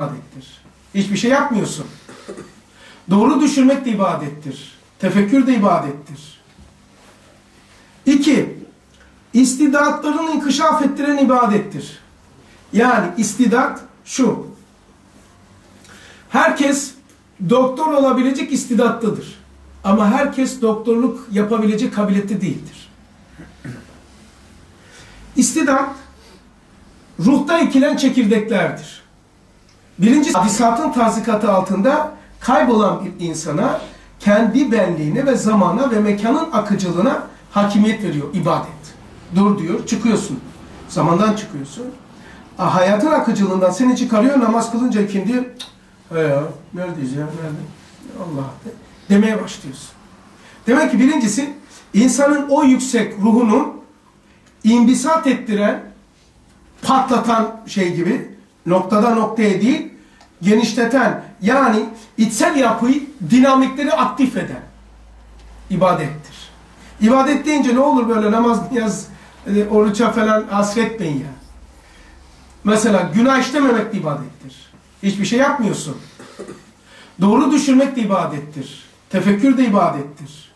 ibadettir. Hiçbir şey yapmıyorsun. Doğru düşünmek de ibadettir. Tefekkür de ibadettir. İki, istidatlarını inkişaf ettiren ibadettir. Yani istidat şu. Herkes doktor olabilecek istidatlıdır. Ama herkes doktorluk yapabilecek kabiliyette değildir. İstidat, ruhta ekilen çekirdeklerdir. Birinci hadisatın tazikatı altında kaybolan bir insana kendi benliğine ve zamana ve mekanın akıcılığına hakimiyet veriyor ibadet. Dur diyor, çıkıyorsun. Zamandan çıkıyorsun. Ah, hayatın akıcılığından seni çıkarıyor, namaz kılınca ikindi. He ya, neredeyiz ya, nerede? Allah de, demeye başlıyorsun. Demek ki birincisi, insanın o yüksek ruhunu imbisat ettiren, patlatan şey gibi, noktada noktaya değil, genişleten, yani içsel yapıyı, dinamikleri aktif eden ibadettir. İbadet deyince ne olur böyle namaz, niyaz, e, oruça falan hasretmeyin ya. Mesela günah işlememek de ibadettir. Hiçbir şey yapmıyorsun. Doğru düşünmek de ibadettir. Tefekkür de ibadettir.